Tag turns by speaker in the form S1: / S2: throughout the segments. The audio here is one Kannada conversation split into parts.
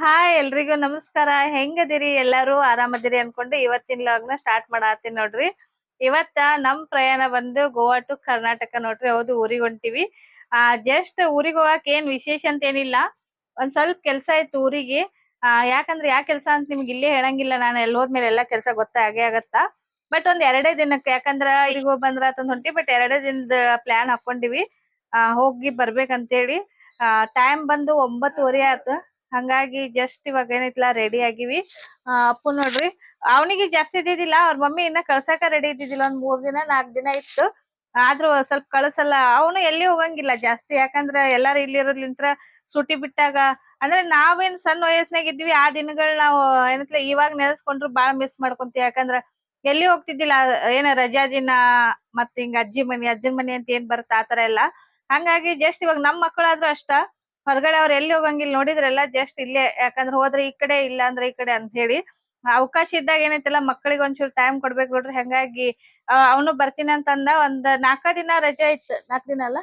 S1: ಹಾಯ್ ಎಲ್ರಿಗೂ ನಮಸ್ಕಾರ. ಹೆಂಗದಿರಿ? ಎಲ್ಲಾರು ಆರಾಮದಿರಿ ಅನ್ಕೊಂಡು ಇವತ್ತಿನ ಲಾಗ್ನ ಸ್ಟಾರ್ಟ್ ಮಾಡತ್ತೀನಿ ನೋಡ್ರಿ. ಇವತ್ತ ನಮ್ ಪ್ರಯಾಣ ಬಂದು ಗೋವಾ ಟು ಕರ್ನಾಟಕ ನೋಡ್ರಿ. ಹೌದು, ಊರಿಗೆ ಹೊಂಟಿವಿ. ಆ ಜಸ್ಟ್ ಊರಿಗೆ ಹೋಗಾಕ ಏನ್ ವಿಶೇಷ ಅಂತ ಏನಿಲ್ಲ ಒಂದ್ ಸ್ವಲ್ಪ ಕೆಲ್ಸ ಇತ್ತು ಊರಿಗೆ. ಆ, ಯಾಕಂದ್ರೆ ಯಾ ಕೆಲ್ಸ ಅಂತ ನಿಮ್ಗೆ ಇಲ್ಲೇ ಹೇಳಂಗಿಲ್ಲ. ನಾನು ಎಲ್ಲಿ ಹೋದ್ಮೇಲೆ ಎಲ್ಲಾ ಕೆಲ್ಸ ಗೊತ್ತಾಗೇ ಆಗತ್ತಾ. ಬಟ್ ಒಂದ್ ಎರಡೇ ದಿನಕ್ಕೆ, ಯಾಕಂದ್ರ ಈಗ ಹೋಗ್ ಬಂದ್ರ ಆತಂದ್ ಹೊಂಟಿ ಬಟ್ ಎರಡೇ ದಿನದ ಪ್ಲಾನ್ ಹಾಕೊಂಡಿವಿ. ಆ, ಹೋಗಿ ಬರ್ಬೇಕಂತೇಳಿ. ಆ ಟೈಮ್ ಬಂದು ಒಂಬತ್ತುವರೆ ಆತ ಹಂಗಾಗಿ ಜಸ್ಟ್ ಇವಾಗ ಏನೈತಿಲ್ಲ ರೆಡಿ ಆಗಿವಿ. ಅಪ್ಪು ನೋಡ್ರಿ, ಅವನಿಗೆ ಜಾಸ್ತಿ ಇದ್ದಿದ್ದಿಲ್ಲ, ಅವ್ರ ಮಮ್ಮಿ ಇನ್ನ ಕಳ್ಸಾಕ ರೆಡಿ ಇದ್ದಿದ್ದಿಲ್ಲ, ಒಂದ್ ಮೂರ್ ದಿನ, ನಾಲ್ಕ್ ದಿನ ಇತ್ತು. ಆದ್ರೂ ಸ್ವಲ್ಪ ಕಳ್ಸಲ್ಲ, ಅವನು ಎಲ್ಲಿ ಹೋಗಂಗಿಲ್ಲ ಜಾಸ್ತಿ, ಯಾಕಂದ್ರ ಎಲ್ಲಾರು ಇಲ್ಲಿರೋದ್ಲಿಂತ್ರ ಸೂಟಿ ಬಿಟ್ಟಾಗ, ಅಂದ್ರೆ ನಾವೇನ್ ಸಣ್ಣ ವಯಸ್ಸಿನಾಗ ಇದ್ವಿ, ಆ ದಿನಗಳ್ ನಾವು ಏನತ್ಲ ಇವಾಗ ನೆನೆಸ್ಕೊಂಡ್ರು ಬಾಳ ಮಿಸ್ ಮಾಡ್ಕೊಂತೀವಿ, ಯಾಕಂದ್ರ ಎಲ್ಲಿ ಹೋಗ್ತಿದ್ದಿಲ್ಲ, ಏನ ರಜಾ ದಿನ ಮತ್ತೆ ಹಿಂಗ ಅಜ್ಜಿ ಮನಿ, ಅಜ್ಜನ್ ಮನಿ ಅಂತ ಏನ್ ಬರುತ್ತೆ ಆತರ ಎಲ್ಲಾ. ಹಂಗಾಗಿ ಜಸ್ಟ್ ಇವಾಗ ನಮ್ ಮಕ್ಕಳಾದ್ರೂ ಅಷ್ಟ ಹೊರಗಡೆ ಅವ್ರು ಎಲ್ಲಿ ಹೋಗಂಗಿಲ್ಲ ನೋಡಿದ್ರೆಲ್ಲ ಜಸ್ಟ್ ಇಲ್ಲೇ ಯಾಕಂದ್ರೆ ಹೋದ್ರೆ ಈ ಕಡೆ ಇಲ್ಲ ಅಂದ್ರೆ ಈ ಕಡೆ ಅಂತ ಹೇಳಿ. ಅವಕಾಶ ಇದ್ದಾಗ ಏನೈತಿಲ್ಲ ಮಕ್ಕಳಿಗೆ ಒಂಚೂರು ಟೈಮ್ ಕೊಡ್ಬೇಕು ನೋಡ್ರಿ ಹಂಗಾಗಿ ಅವನು ಬರ್ತೀನಿ ಅಂತ ಅಂದ ಒಂದ್ ನಾಲ್ಕ ದಿನ ರಜೆ ಇತ್ತು ನಾಲ್ಕ ದಿನ ಅಲ್ಲ?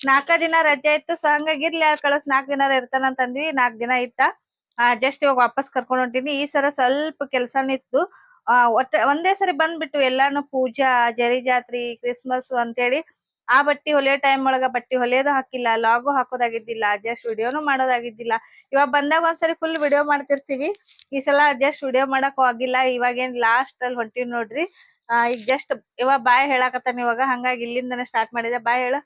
S1: ನಾಲ್ಕ ದಿನ. ರಜೆ ಇತ್ತು ಸೊ ಹಂಗಾಗಿ ಇರ್ಲಿ ಕಳಸ್ ನಾಕ್ ದಿನ ಇರ್ತಾನ ಅಂತ ಅಂದ್ವಿ ನಾಕ್ ದಿನ ಇತ್ತ. ಜಸ್ಟ್ ಇವಾಗ ವಾಪಸ್ ಕರ್ಕೊಂಡ್ ಹೊಂಟೀನಿ. ಈ ಸಲ ಸ್ವಲ್ಪ ಕೆಲ್ಸನಿತ್ತು ಆ ಒಟ್ಟ ಒಂದೇ ಸರಿ ಬಂದ್ಬಿಟ್ಟು ಎಲ್ಲಾನು ಪೂಜಾ ಜರಿ ಜಾತ್ರಿ ಕ್ರಿಸ್ಮಸ್ ಅಂತೇಳಿ. ಆ ಬಟ್ಟಿ ಹೊಲಿಯೋ ಟೈಮ್ ಒಳಗ ಬಟ್ಟಿ ಹೊಲಿಯೋದು ಹಾಕಿಲ್ಲ ಲಾಗು ಹಾಕೋದಾಗಿದ್ದಿಲ್ಲ ಜಸ್ಟ್ ವಿಡಿಯೋನು ಮಾಡೋದಾಗಿದ್ದಿಲ್ಲ. ಇವಾಗ ಬಂದಾಗ ಒಂದ್ಸರಿ ಫುಲ್ ವಿಡಿಯೋ ಮಾಡ್ತಿರ್ತೀವಿ. ಈ ಸಲ ಜಸ್ಟ್ ವಿಡಿಯೋ ಮಾಡಕ್ ಆಗಿಲ್ಲ. ಇವಾಗ ಏನ್ ಲಾಸ್ಟ್ ಅಲ್ಲಿ ಹೊಂಟಿವಿ ನೋಡ್ರಿ. ಈಗ ಜಸ್ಟ್ ಇವಾಗ ಬಾಯ್ ಹೇಳಾಕತ್ತಾನ ಇವಾಗ. ಹಂಗಾಗಿ ಇಲ್ಲಿಂದನೇ ಸ್ಟಾರ್ಟ್ ಮಾಡಿದೆ. ಬಾಯ್ ಹೇಳ.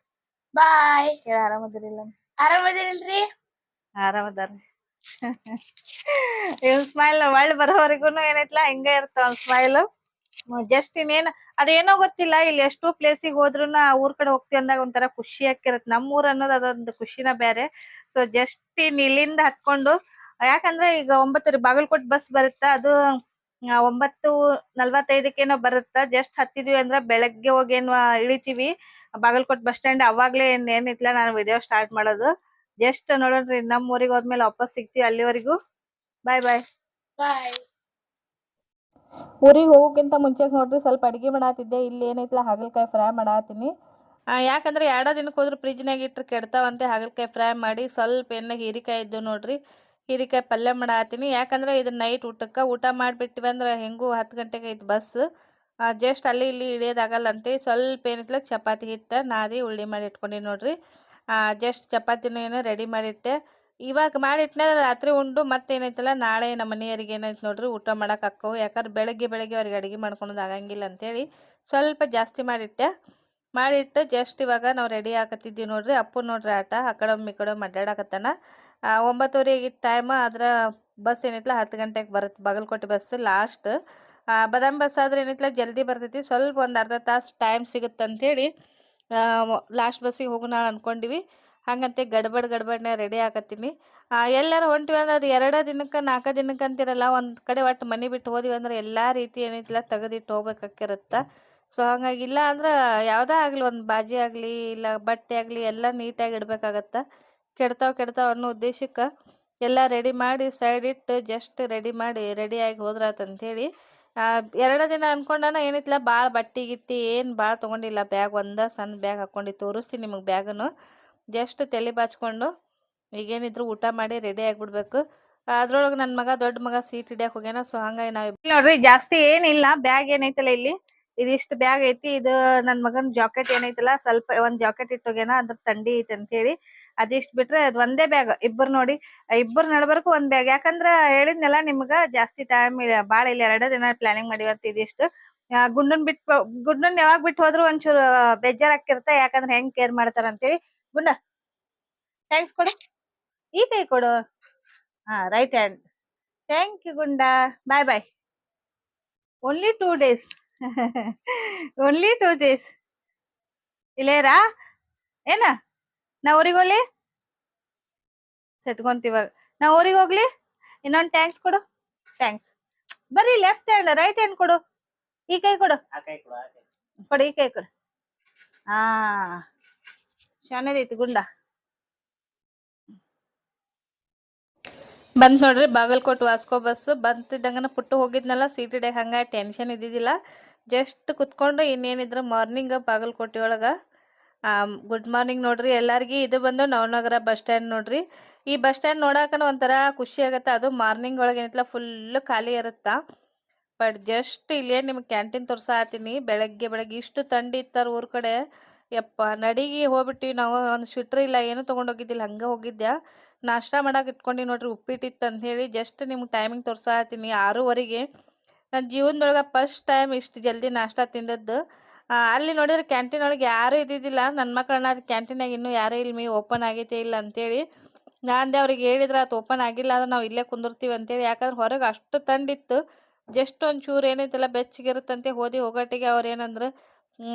S2: ಬಾಯ್
S1: ಹೇಳ ಆರಾಮದಿರಿಲ್ಲ.
S2: ಆರಾಮದಿರಲ್ರಿ?
S1: ಆರಾಮದಾರ್ರಿ. ಇವ್ ಸ್ಮೈಲ್ ಒಳ್ಳೆ ಬರೋವರೆಗೂನು ಏನೈತ್ಲಾ? ಹಿಂಗ ಇರ್ತಾವ ಸ್ಮೈಲ್ ಜಸ್ಟ್ ಇನ್ನೇನ್ ಅದೇನೋ ಗೊತ್ತಿಲ್ಲ, ಇಲ್ಲಿ ಎಷ್ಟೋ ಪ್ಲೇಸಿಗೆ ಆ ಊರ್ ಕಡೆ ಹೋಗ್ತೀವಿ ಅಂದಾಗ ಒಂಥರ ಖುಷಿ ಆಕ್ಕಿರತ್ ನಮ್ಮ ಊರ್ ಅನ್ನೋದು ಅದೊಂದು ಖುಷಿನ ಬೇರೆ. ಸೊ ಜಸ್ಟ್ ಇನ್ ಇಲ್ಲಿಂದ ಹತ್ಕೊಂಡು, ಯಾಕಂದ್ರೆ ಈಗ ಒಂಬತ್ತರ ಬಾಗಲಕೋಟ್ ಬಸ್ ಬರುತ್ತ? ಅದು ಒಂಬತ್ತು ನಲ್ವತ್ತೈದಕ್ಕೇನೋ ಬರುತ್ತ? ಜಸ್ಟ್ ಹತ್ತಿದ್ವಿ ಅಂದ್ರೆ ಬೆಳಗ್ಗೆ ಹೋಗಿ ಏನ್ ಇಳಿತೀವಿ. ಬಾಗಲಕೋಟ್ ಬಸ್ ಸ್ಟ್ಯಾಂಡ್ ಅವಾಗ್ಲೇ ಏನ್ ನಾನು ವಿಡಿಯೋ ಸ್ಟಾರ್ಟ್ ಮಾಡೋದು. ಜಸ್ಟ್ ನೋಡೋಣ್ರಿ ನಮ್ ಊರಿಗೆ ಹೋದ್ಮೇಲೆ ವಾಪಸ್ ಸಿಗ್ತೀವಿ ಅಲ್ಲಿವರೆಗೂ. ಬಾಯ್ ಬಾಯ್
S2: ಬಾಯ್
S1: ಊರಿಗೆ ಹೋಗೋಕ್ಕಿಂತ ಮುಂಚೆ ನೋಡ್ರಿ ಸ್ವಲ್ಪ ಅಡುಗೆ ಮಾಡಾತಿದ್ದೆ. ಇಲ್ಲಿ ಏನೈತ್ಲ, ಹಾಗಲಕಾಯಿ ಫ್ರೈ ಮಾಡಾತೀನಿ. ಯಾಕಂದ್ರೆ ಎರಡೋ ದಿನಕ್ಕೆ ಹೋದ್ರೆ ಫ್ರಿಜ್ನಾಗ ಇಟ್ಟರೆ ಕೆಡ್ತಾವಂತೆ, ಹಾಗಲಕಾಯಿ ಫ್ರೈ ಮಾಡಿ ಸ್ವಲ್ಪ ಎಣ್ಣೆ ಹೀರಿಕಾಯಿ ಇದ್ದು ನೋಡ್ರಿ. ಹೀರಿಕಾಯಿ ಪಲ್ಯ ಮಾಡಾತೀನಿ. ಯಾಕಂದ್ರೆ ಇದು ನೈಟ್ ಊಟಕ್ಕೆ, ಊಟ ಮಾಡಿಬಿಟ್ಟಿವಿ ಅಂದ್ರೆ ಹೆಂಗೂ ಹತ್ತು ಗಂಟೆಗೆ ಐತೆ ಬಸ್ ಜಸ್ಟ್ ಅಲ್ಲಿ ಇಲ್ಲಿ ಇಳಿಯೋದಾಗಲ್ಲಂತೆ. ಸ್ವಲ್ಪ ಏನಿತ್ಲ, ಚಪಾತಿ ಹಿಟ್ಟು ನಾದಿ ಉಳ್ಳಿ ಮಾಡಿ ಇಟ್ಕೊಂಡಿನಿ ನೋಡ್ರಿ. ಜಸ್ಟ್ ಚಪಾತಿನ ಏನೋ ರೆಡಿ ಮಾಡಿಟ್ಟೆ ಇವಾಗ ಮಾಡಿಟ್ನೆ ರಾತ್ರಿ ಉಂಡು ಮತ್ತೇನೈತಲ್ಲ, ನಾಳೆ ನಮ್ಮ ಮನೆಯವ್ರಿಗೆ ಏನೈತೆ ನೋಡ್ರಿ ಊಟ ಮಾಡಕ್ಕೆ ಅಕ್ಕವು. ಯಾಕಂದ್ರೆ ಬೆಳಗ್ಗೆ ಬೆಳಗ್ಗೆ ಅವ್ರಿಗೆ ಅಡುಗೆ ಮಾಡ್ಕೊಳೋದು ಆಗಂಗಿಲ್ಲ ಅಂತೇಳಿ ಸ್ವಲ್ಪ ಜಾಸ್ತಿ ಮಾಡಿಟ್ಟೆ ಮಾಡಿಟ್ಟು ಜಸ್ಟ್ ಇವಾಗ ನಾವು ರೆಡಿ ಹಾಕತ್ತಿದ್ದೀವಿ ನೋಡ್ರಿ. ಅಪ್ಪು ನೋಡ್ರಿ ಆಟ, ಆ ಕಡೆ ಈ ಕಡೆ ಅಡ್ಡಾಡಕತ್ತಾನ ಒಂಬತ್ತುವರೆಗೆ ಟೈಮ್ ಆದ್ರೆ ಬಸ್ ಏನೈತಲ್ಲ ಹತ್ತು ಗಂಟೆಗೆ ಬರುತ್ತೆ Bagalkot bus last Badam bus ಆದ್ರೆ ಏನೈತಲ್ಲ ಜಲ್ದಿ ಬರ್ತೈತಿ. ಸ್ವಲ್ಪ ಒಂದು ಅರ್ಧ ತಾಸು ಟೈಮ್ ಸಿಗುತ್ತೆ ಅಂಥೇಳಿ ಲಾಸ್ಟ್ ಬಸ್ಸಿಗೆ ಹೋಗೋಣ ಅನ್ಕೊಂಡಿವಿ. ಹಂಗಂತೆ ಗಡ್ಬಡ್ ಗಡ್ಬಡ್ನೆ ರೆಡಿ ಆಗತ್ತೀನಿ. ಎಲ್ಲಾರು ಹೊಂಟಿವಿ ಅಂದ್ರೆ ಅದು ಎರಡ ದಿನಕ್ಕೆ ನಾಲ್ಕು ದಿನಕ್ಕೆ ಅಂತಿರಲ್ಲ, ಒಂದು ಕಡೆ ಒಟ್ಟು ಮನೆ ಬಿಟ್ಟು ಹೋದಿವಿ ಅಂದ್ರೆ ಎಲ್ಲಾ ರೀತಿ ಏನೈತಿಲ್ಲ ತೆಗೆದಿಟ್ಟು ಹೋಗ್ಬೇಕಾಗಿರುತ್ತೆ ಸೊ ಹಂಗಾಗಿ ಇಲ್ಲ ಅಂದ್ರೆ ಯಾವುದೇ ಆಗಲಿ, ಒಂದು ಬಾಜಿ ಆಗಲಿ, ಇಲ್ಲ ಬಟ್ಟೆ ಆಗಲಿ, ಎಲ್ಲ ನೀಟಾಗಿ ಇಡಬೇಕಾಗತ್ತೆ. ಕೆಡ್ತಾವ್ ಕೆಡ್ತಾವ್ ಅನ್ನೋ ಉದ್ದೇಶಕ್ಕೆ ಎಲ್ಲ ರೆಡಿ ಮಾಡಿ ಸೈಡ್ ಇಟ್ಟು ಜಸ್ಟ್ ರೆಡಿ ಮಾಡಿ ರೆಡಿಯಾಗಿ ಹೋದ್ರಾತಂತೇಳಿ ಎರಡು ದಿನ ಅನ್ಕೊಂಡಾನ ಏನಿತ್ಲ ಭಾಳ ಬಟ್ಟೆ ಗಿಟ್ಟಿ ಏನು ಭಾಳ ತೊಗೊಂಡಿಲ್ಲ. ಬ್ಯಾಗ್ ಒಂದ ಸಣ್ಣ ಬ್ಯಾಗ್ ಹಾಕ್ಕೊಂಡು ತೋರಿಸ್ತೀನಿ ನಿಮಗೆ ಬ್ಯಾಗನ್ನು ಜಸ್ಟ್ ತಲೆ ಬಾಚ್ಕೊಂಡು ಈಗೇನಿದ್ರು ಊಟ ಮಾಡಿ ರೆಡಿ ಆಗಿಬಿಡ್ಬೇಕು. ಅದ್ರೊಳಗೆ ನನ್ನ ಮಗ ದೊಡ್ಡ ಮಗ ಸೀಟ್ ಹಿಡಿಯಕ್ಕೆ ಹೋಗ್ಯಾನ ಸೊ ಹಂಗಾಗಿ ನಾವು ನೋಡ್ರಿ, ಜಾಸ್ತಿ ಏನಿಲ್ಲ ಬ್ಯಾಗ್ ಏನೈತಲ್ಲ ಇಲ್ಲಿ? ಇದಿಷ್ಟು ಬ್ಯಾಗ್ ಐತಿ, ಇದು ನನ್ನ ಮಗನ ಜಾಕೆಟ್ ಏನೈತಲ್ಲ, ಸ್ವಲ್ಪ ಒಂದ್ ಜಾಕೆಟ್ ಇಟ್ಟು ಹೋಗ್ಯಾನ, ಅದ್ರ ತಂಡಿ ಐತಿ ಅಂತ ಹೇಳಿ. ಅದಿಷ್ಟು ಬಿಟ್ರೆ ಅದ್ ಒಂದೇ ಬ್ಯಾಗ್ ಇಬ್ಬರು ನೋಡಿ. ಇಬ್ಬರು ನಡ್ಬರ್ಕು ಒಂದ್ ಬ್ಯಾಗ್ ಯಾಕಂದ್ರ ಹೇಳಿದ್ನೆಲ್ಲ ನಿಮ್ಗ, ಜಾಸ್ತಿ ಟೈಮ್ ಬಾಳ ಇಲ್ಲ ಎರಡ ದಿನ ಪ್ಲಾನಿಂಗ್ ಮಾಡಿವತ್ತ ಇದಿಷ್ಟು. ಗುಂಡನ್ ಬಿಟ್ ಗುಂಡನ್ ಯಾವಾಗ ಬಿಟ್ಟು ಹೋದ್ರು ಒಂಚೂರು ಬೇಜಾರ್ ಆಕ್ಕಿರುತ್ತೆ ಯಾಕಂದ್ರೆ ಹೆಂಗ್ ಕೇರ್ ಮಾಡ್ತಾರ ಅಂತೇಳಿ ಗುಂಡ. ಥ್ಯಾಂಕ್ಸ್ ಕೊಡು. ಈ ಕೈ ಕೊಡು. ಹಾ right hand thank you Gunda. Bye bye only two days only two days ಇಲ್ಲೇರಾ? ಏನ? ನಾ ಊರಿಗೆ ಹೋಗ್ಲಿ? ಸೆಟ್ಕೊಂತೀವಾಗ ನಾ ಊರಿಗೆ ಹೋಗ್ಲಿ? ಇನ್ನೊಂದು ಥ್ಯಾಂಕ್ಸ್ ಕೊಡು. ಥ್ಯಾಂಕ್ಸ್ ಬರ್ರಿ ಲೆಫ್ಟ್ ಹ್ಯಾಂಡ್ ರೈಟ್ ಹ್ಯಾಂಡ್ ಕೊಡು. ಈ ಕೈ ಕೊಡು. ಕೊಡು ಈ ಕೈ ಕೊಡು. ಹಾ. ಶಾನೆದೈತಿ ಗುಂಡ. ಬಂತ್ ನೋಡ್ರಿ ಬಾಗಲಕೋಟ್ ವಾಸ್ಕೋ ಬಸ್ ಬಂತಿದ್ದಂಗನ ಪುಟ್ಟು ಹೋಗಿದ್ನಲ್ಲ, ಸೀಟ್ ಹಿಡಿಯಕ್ ಹಂಗ ಟೆನ್ಷನ್ ಇದ್ದಿದ್ದಿಲ್ಲ. ಜಸ್ಟ್ ಕುತ್ಕೊಂಡು ಇನ್ನೇನಿದ್ರ ಮಾರ್ನಿಂಗ್ ಬಾಗಲಕೋಟೆ ಒಳಗ ಗುಡ್ ಮಾರ್ನಿಂಗ್ ನೋಡ್ರಿ ಎಲ್ಲಾರ್ಗಿ. ಇದು ಬಂದು ನವನಗರ ಬಸ್ ಸ್ಟ್ಯಾಂಡ್ ನೋಡ್ರಿ.
S3: ಈ ಬಸ್ ಸ್ಟ್ಯಾಂಡ್ ನೋಡಾಕನ ಒಂಥರ ಖುಷಿ ಆಗತ್ತೆ. ಅದು ಮಾರ್ನಿಂಗ್ ಒಳಗ ಏನಿತ್ತಲ್ಲ ಫುಲ್ ಖಾಲಿ ಇರುತ್ತಾ. ಬಟ್ ಜಸ್ಟ್ ಇಲ್ಲೇ ನಿಮ್ಗೆ ಕ್ಯಾಂಟೀನ್ ತೋರ್ಸಾತೀನಿ. ಬೆಳಗ್ಗೆ ಬೆಳಗ್ಗೆ ಇಷ್ಟು ತಂಡಿ ಇತ್ತಾರ ಊರ್ ಕಡೆ. ಯಪ್ಪ, ನಡಿಗೆ ಹೋಗ್ಬಿಟ್ಟಿವಿ ನಾವು, ಒಂದು ಸ್ವಿಟ್ರ್ ಇಲ್ಲ, ಏನು ತೊಗೊಂಡೋಗಿದ್ದಿಲ್ಲ, ಹಂಗೆ ಹೋಗಿದ್ದೆ ನಾಷ್ಟ ಮಾಡಕ್ಕೆ ಇಟ್ಕೊಂಡು ನೋಡ್ರಿ, ಉಪ್ಪಿಟ್ಟಿತ್ತು ಅಂತ ಹೇಳಿ ಜಸ್ಟ್ ನಿಮ್ಗೆ ಟೈಮಿಂಗ್ ತೋರ್ಸಾತೀನಿ ಆರೂವರೆಗೆ. ನನ್ನ ಜೀವನದೊಳಗೆ ಫಸ್ಟ್ ಟೈಮ್ ಇಷ್ಟು ಜಲ್ದಿ ನಾಷ್ಟ ತಿಂದದ್ದು. ಅಲ್ಲಿ ನೋಡಿದ್ರೆ ಕ್ಯಾಂಟೀನ್ ಒಳಗೆ ಯಾರೂ ಇದ್ದಿದ್ದಿಲ್ಲ ನನ್ನ ಮಕ್ಕಳನ್ನ ಅದು ಕ್ಯಾಂಟೀನಾಗ ಇನ್ನೂ ಯಾರೂ ಇಲ್ಲ ಮೀ ಓಪನ್ ಆಗೈತೆ ಇಲ್ಲ ಅಂತೇಳಿ. ನಾನು ಅವ್ರಿಗೆ ಹೇಳಿದ್ರೆ ಅದು ಓಪನ್ ಆಗಿಲ್ಲ ಅಂದ್ರೆ ನಾವು ಇಲ್ಲೇ ಕುಂದಿರ್ತೀವಿ ಅಂತೇಳಿ, ಯಾಕಂದ್ರೆ ಹೊರಗೆ ಅಷ್ಟು ತಂಡಿತ್ತು. ಜಸ್ಟ್ ಒಂದು ಚೂರು ಏನೈತಲ್ಲ, ಬೆಚ್ಚಗಿರುತ್ತಂತೆ, ಹೋದಿ ಹೋಗಟ್ಟಿಗೆ ಅವ್ರು ಏನಂದ್ರೆ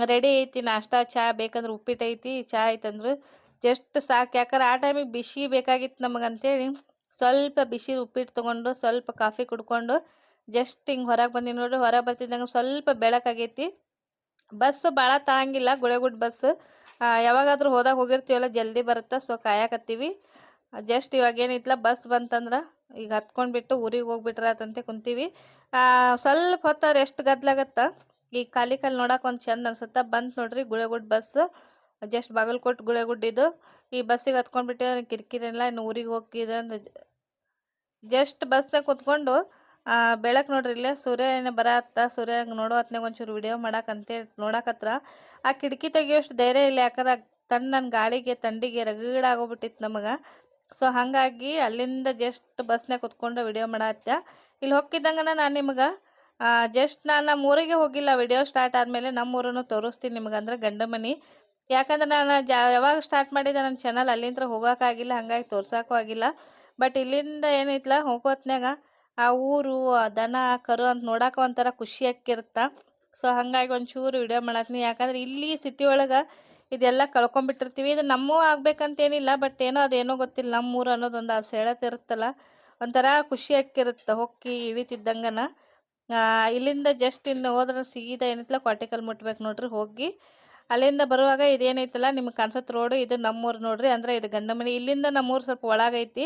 S3: ರೆಡಿ ಐತಿ ನಾಷ್ಟಾ ಚಹಾ ಬೇಕಂದ್ರೆ ಉಪ್ಪಿಟ್ಟು ಐತಿ ಚಹಾ ಐತಂದ್ರೆ ಜಸ್ಟ್ ಸಾಕು. ಯಾಕಂದ್ರೆ ಆ ಟೈಮಿಗೆ ಬಿಸಿ ಬೇಕಾಗಿತ್ತು ನಮಗೆ ಅಂತೇಳಿ ಸ್ವಲ್ಪ ಬಿಸಿ ಉಪ್ಪಿಟ್ಟು ತೊಗೊಂಡು ಸ್ವಲ್ಪ ಕಾಫಿ ಕುಡ್ಕೊಂಡು ಜಸ್ಟ್ ಹಿಂಗೆ ಹೊರಗೆ ಬಂದೀನಿ ನೋಡ್ರಿ. ಹೊರಗೆ ಬರ್ತಿದ್ದಂಗೆ ಸ್ವಲ್ಪ ಬೆಳಕಾಗೈತಿ ಬಸ್ ಭಾಳ ತಾಂಗಿಲ್ಲ ಗುಳೆಗುಡ್ ಬಸ್. ಯಾವಾಗಾದ್ರೂ ಹೋದಾಗ ಹೋಗಿರ್ತೀವಲ್ಲ ಜಲ್ದಿ ಬರುತ್ತೆ ಸೊ ಕಾಯಕತ್ತೀವಿ. ಜಸ್ಟ್ ಇವಾಗ ಏನೈತಲ್ಲ ಬಸ್ ಬಂತಂದ್ರೆ ಈಗ ಹತ್ಕೊಂಡ್ಬಿಟ್ಟು ಊರಿಗೆ ಹೋಗ್ಬಿಟ್ರಾತಂತೆ ಕುಂತೀವಿ. ಆ, ಸ್ವಲ್ಪ ಹೊತ್ತು ರೆಸ್ಟ್ ಗದ್ಲಾಗತ್ತ? ಈ ಖಾಲಿ ಕಾಲು ನೋಡಕ್ಕೆ ಒಂದು ಚಂದ ಅನ್ಸುತ್ತೆ? ಬಂತು ನೋಡ್ರಿ, ಗುಳೆಗುಡ್ ಬಸ್. ಜಸ್ಟ್ ಬಾಗಲ್ಕೋಟ್ ಇದು. ಈ ಬಸ್ಸಿಗೆ ಹತ್ಕೊಂಡ್ಬಿಟ್ಟು ಕಿರಿಕಿರಿ ಇಲ್ಲ ಇನ್ನು ಊರಿಗೆ ಹೋಗಿದ ಜಸ್ಟ್ ಬಸ್ನಾಗ ಕುತ್ಕೊಂಡು ಬೆಳಕ್ ನೋಡ್ರಿ ಇಲ್ಲೇ ಸೂರ್ಯ ಏನ ಬರತ್ತ ಸೂರ್ಯ ಹಂಗೆ ನೋಡೋ ಹೊತ್ನಾಗ ಒಂಚೂರು ವಿಡಿಯೋ ಮಾಡಕ್ಕಂತೆ ನೋಡಕತ್ರ ಆ ಕಿಟಕಿ ತೆಗಿಯೋಷ್ಟು ಧೈರ್ಯ ಇಲ್ಲ, ಯಾಕಂದ್ರೆ ನನ್ನ ಗಾಳಿಗೆ, ತಂಡಿಗೆ ರಗಡ್ ಆಗೋಗ್ಬಿಟ್ಟಿತ್ತು ನಮಗೆ. ಸೊ, ಹಾಗಾಗಿ ಅಲ್ಲಿಂದ ಜಸ್ಟ್ ಬಸ್ನಾಗ ಕುತ್ಕೊಂಡು ವಿಡಿಯೋ ಮಾಡತ್ತೆ ಇಲ್ಲಿ ಹೋಗ್ತಿದ್ದಂಗೆ ನಾನು ನಿಮ್ಗೆ? ಜಸ್ಟ್ ನಾನು ನಮ್ಮ ಊರಿಗೆ ಹೋಗಿಲ್ಲ ವಿಡಿಯೋ ಸ್ಟಾರ್ಟ್ ಆದಮೇಲೆ ನಮ್ಮೂರನ್ನು ತೋರಿಸ್ತೀನಿ ನಿಮಗಂದ್ರೆ ಗಂಡ ಮನೆ ಯಾಕಂದ್ರೆ ನಾನು ಜಾ, ಯಾವಾಗ ಸ್ಟಾರ್ಟ್ ಮಾಡಿದೆ ನನ್ನ ಚಾನಲ್ ಅಲ್ಲಿಂದ ಹೋಗೋಕ್ಕಾಗಿಲ್ಲ ಹಂಗಾಗಿ ತೋರ್ಸೋಕ್ಕೂ ಆಗಿಲ್ಲ. ಬಟ್ ಇಲ್ಲಿಂದ ಏನೈತಲ್ಲ ಹೋಗೋತ್ನಾಗ ಆ ಊರು ದನ ಕರು ಅಂತ ನೋಡೋಕೆ ಒಂಥರ ಖುಷಿ ಆಕ್ಕಿರುತ್ತೆ ಸೊ ಹಾಗಾಗಿ ಒಂಚೂರು ವಿಡಿಯೋ ಮಾಡತ್ತೀನಿ ಯಾಕಂದ್ರೆ ಇಲ್ಲಿ ಸಿಟಿ ಒಳಗೆ ಇದೆಲ್ಲ ಕಳ್ಕೊಂಡ್ಬಿಟ್ಟಿರ್ತೀವಿ ಇದು ನಮ್ಮೂ ಆಗ್ಬೇಕಂತೇನಿಲ್ಲ ಬಟ್ ಏನೋ ಅದೇನೋ ಗೊತ್ತಿಲ್ಲ. ನಮ್ಮೂರು ಅನ್ನೋದೊಂದು ಸೆಳೆತ ಇರುತ್ತಲ್ಲ ಒಂಥರ ಖುಷಿ ಆಕ್ಕಿರುತ್ತೆ ಹೊಕ್ಕಿ ಇಳಿತಿದ್ದಂಗನ. ಇಲ್ಲಿಂದ ಜಸ್ಟ್ ಇನ್ನು ಹೋದ್ರೆ ಸೀದಾ ಏನೈತಲ್ಲ ಕ್ವಾಟಿಕಲ್ ಮುಟ್ಬೇಕು ನೋಡ್ರಿ ಹೋಗಿ. ಅಲ್ಲಿಂದ ಬರುವಾಗ ಇದೇನೈತಲ್ಲ ನಿಮ್ಗೆ ಕಾಣಿಸುತ್ತೆ ರೋಡು ಇದು ನಮ್ಮೂರು ನೋಡ್ರಿ ಅಂದ್ರೆ ಇದು ಗಂಡ ಮನೆ ಇಲ್ಲಿಂದ ನಮ್ಮೂರು ಸ್ವಲ್ಪ ಒಳಗೈತಿ.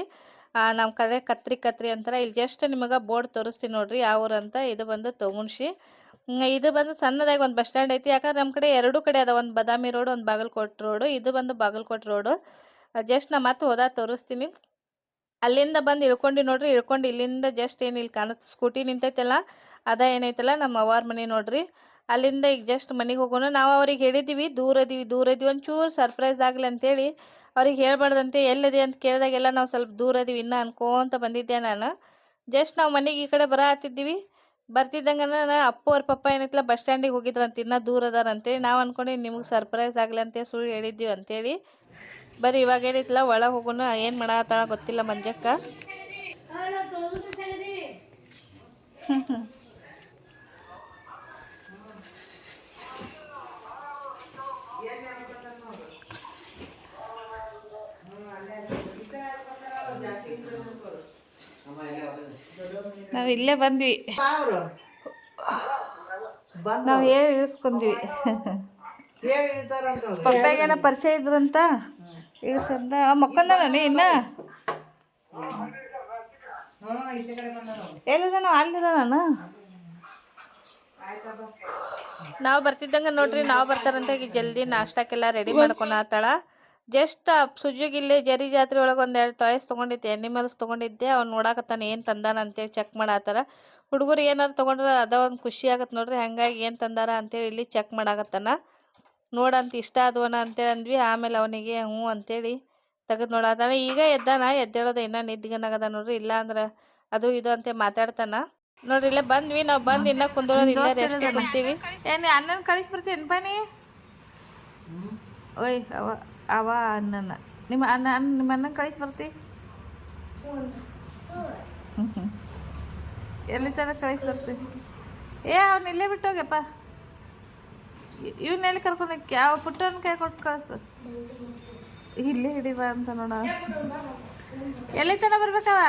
S3: ನಮ್ಮ ಕಡೆ ಕತ್ರಿ ಕತ್ರಿ ಅಂತಾರೆ. ಇಲ್ಲಿ ಜಸ್ಟ್ ನಿಮಗೆ ಬೋರ್ಡ್ ತೋರಿಸ್ತೀನಿ ನೋಡ್ರಿ ಯಾವ ಊರು ಅಂತ. ಇದು ಬಂದು ತಗುಣ್ಶಿ ಇದು ಬಂದು ಸಣ್ಣದಾಗಿ ಒಂದು ಬಸ್ ಸ್ಟ್ಯಾಂಡ್ ಐತಿ. ಯಾಕಂದ್ರೆ ನಮ್ಮ ಕಡೆ ಎರಡು ಕಡೆ ಅದ ಒಂದು ಬದಾಮಿ ರೋಡ್ ಒಂದು ಬಾಗಲಕೋಟೆ ರೋಡು ಇದು ಬಂದು ಬಾಗಲಕೋಟೆ ರೋಡು ಜಸ್ಟ್ ನಾ ಮತ್ತೆ ಹೋದಾಗ ತೋರಿಸ್ತೀನಿ. ಅಲ್ಲಿಂದ ಬಂದು ಇಳ್ಕೊಂಡು ನೋಡ್ರಿ. ಇಳ್ಕೊಂಡು ಇಲ್ಲಿಂದ ಜಸ್ಟ್ ಏನು ಇಲ್ಲಿ ಕಾಣುತ್ತೆ? ಸ್ಕೂಟಿ ನಿಂತೈತಲ್ಲ. ಅದ ಏನೈತಲ್ಲ ನಮ್ಮ ಅವ್ವಾರ ಮನೆ ನೋಡ್ರಿ. ಅಲ್ಲಿಂದ ಈಗ ಜಸ್ಟ್ ಮನೆಗೆ ಹೋಗೋಣ. ನಾವು ಅವ್ರಿಗೆ ಹೇಳಿದ್ದೀವಿ ದೂರ ಇದೀವಿ ದೂರ ಇದೀವಿ. ಒಂಚೂರು ಸರ್ಪ್ರೈಸ್ ಆಗಲಿ ಅಂತೇಳಿ ಅವ್ರಿಗೆ ಹೇಳ್ಬಾರ್ದಂತೆ ಎಲ್ಲಿದೆ? ಅಂತ ಕೇಳಿದಾಗೆಲ್ಲ ನಾವು ಸ್ವಲ್ಪ ದೂರ ಇದೀವಿ ಇನ್ನೂ ಅನ್ಕೋಂತ ಬಂದಿದ್ದೆ ನಾನು. ಜಸ್ಟ್ ನಾವು ಮನೆಗೆ ಈ ಕಡೆ ಬರ ಹತ್ತಿದ್ದೀವಿ. ಬರ್ತಿದ್ದಂಗೆ ನಾನು ಅಪ್ಪು ಅವ್ರ ಪಪ್ಪ ಏನೈತಲ್ಲ ಬಸ್ ಸ್ಟ್ಯಾಂಡಿಗೆ ಹೋಗಿದ್ರಂತ ಇನ್ನೂ ದೂರ ಅದಾರಂತೇಳಿ ನಾವು ಅನ್ಕೊಂಡೆ ನಿಮ್ಗೆ ಸರ್ಪ್ರೈಸ್ ಆಗಲಿ ಅಂತ ಸುಳ್ಳು ಹೇಳಿದ್ದೀವಿ ಅಂತೇಳಿ. ಬರ್ರಿ ಇವಾಗ ಏನೈತಲ್ಲ ಒಳಗೆ ಹೋಗೋಣ ಏನು ಮಾಡತ್ತಾಳ ಗೊತ್ತಿಲ್ಲ ಮಂಜಕ್ಕ. ನಾವು ಇಲ್ಲೇ ಬಂದ್ವಿ. ನಾವು ಹೇಳಿ ಇಳಿಸ್ಕೊಂಡ್ವಿ. ಪಪ್ಪಾಗೇನ ಪರಿಚಯ ಇದ್ರಂತ ಇಳಿಸಂದ ಮಕ್ಕಂದ ನಾನು ಇನ್ನ?
S4: ಹ್ಞೂ ಈಚೆ ಕಡೆ ಬಂದಾರ ಅವ್ರು.
S3: ಎಲ್ಲಿದ ನಾವು ಅಲ್ಲಿದ ನಾನು ನಾವು ಬರ್ತಿದ್ದಂಗೆ ನೋಡ್ರಿ ನಾವು ಬರ್ತಾರಂತ ಈಗ ಜಲ್ದಿ ನಾಷ್ಟಕ್ಕೆಲ್ಲ ರೆಡಿ ಮಾಡ್ಕೊಳತ್ತಾಳ ಜಸ್ಟ್ ಸುಜುಗ್ ಇಲ್ಲಿ ಜರಿ ಜಾತ್ರೆ ಒಳಗೆ ಒಂದೆರಡು ಟಾಯ್ಸ್ ತೊಗೊಂಡಿದ್ದೆ ಎನಿಮಲ್ಸ್ ತೊಗೊಂಡಿದ್ದೆ ಅವ್ನು ನೋಡಾಕತ್ತಾನ ಏನು ತಂದಾನ ಅಂತೇಳಿ ಚೆಕ್ ಮಾಡತ್ತಾರ ಹುಡುಗರು ಏನಾರು ತಗೊಂಡ್ರ ಅದ ಒಂದು ಖುಷಿ ಆಗತ್ತೆ ನೋಡ್ರಿ ಹಂಗಾಗಿ ಏನು ತಂದಾರ ಅಂತೇಳಿ ಇಲ್ಲಿ ಚೆಕ್ ಮಾಡಾಕತ್ತಾನ ನೋಡಂತ ಇಷ್ಟ ಆದವನ ಅಂತೇಳಿ ಅಂದ್ವಿ ಆಮೇಲೆ ಅವನಿಗೆ ಹ್ಞೂ ಅಂತೇಳಿ ತೆಗೆದು ನೋಡತ್ತಾನ ಈಗ ಎದ್ದಾನ ಎದ್ದೇಳೋದು ಇನ್ನ ನಿದ್ಗನಾಗದ ನೋಡ್ರಿ ಇಲ್ಲ ಅಂದ್ರೆ ಅದು ಇದು ಅಂತ ಮಾತಾಡ್ತಾನ. ನೋಡ್ರಿ ಇಲ್ಲ ಬಂದ್ವಿ ನಾವು ಬಂದ್ ಇನ್ನ ಕುಂದೋಳೋದು ಇಲ್ಲ ರೆಸ್ಟ್ ಕುಂತೀವಿ ಏನು ಅಣ್ಣನ ಕಳಿಸಿ ಬರ್ತೀನಿ ಬನ್ನಿ. ಓಯ್ ಅವ ಅವ ಅಣ್ಣನ ನಿಮ್ಮ ಅಣ್ಣ ಅನ್ನ ನಿಮ್ಮ ಅಣ್ಣನ ಕಳಿಸಿ ಬರ್ತಿ ಎಲ್ಲಿ ತನಕ ಕಳಿಸಿ ಬರ್ತಿ ಏ ಅವ್ನ ಇಲ್ಲೇ ಬಿಟ್ಟು ಹೋಗ್ಯಪ್ಪ ಇವನ್ನ ಎಲ್ಲಿ ಕರ್ಕೊಂಡು ಯಾವ ಪುಟ್ಟನ ಕೈ ಕೊಟ್ಟು ಕಳಿಸು ಇಲ್ಲೇ ಹಿಡಿವ ಅಂತ ನೋಡ ಎಲ್ಲಿ ತನಕ ಬರ್ಬೇಕವ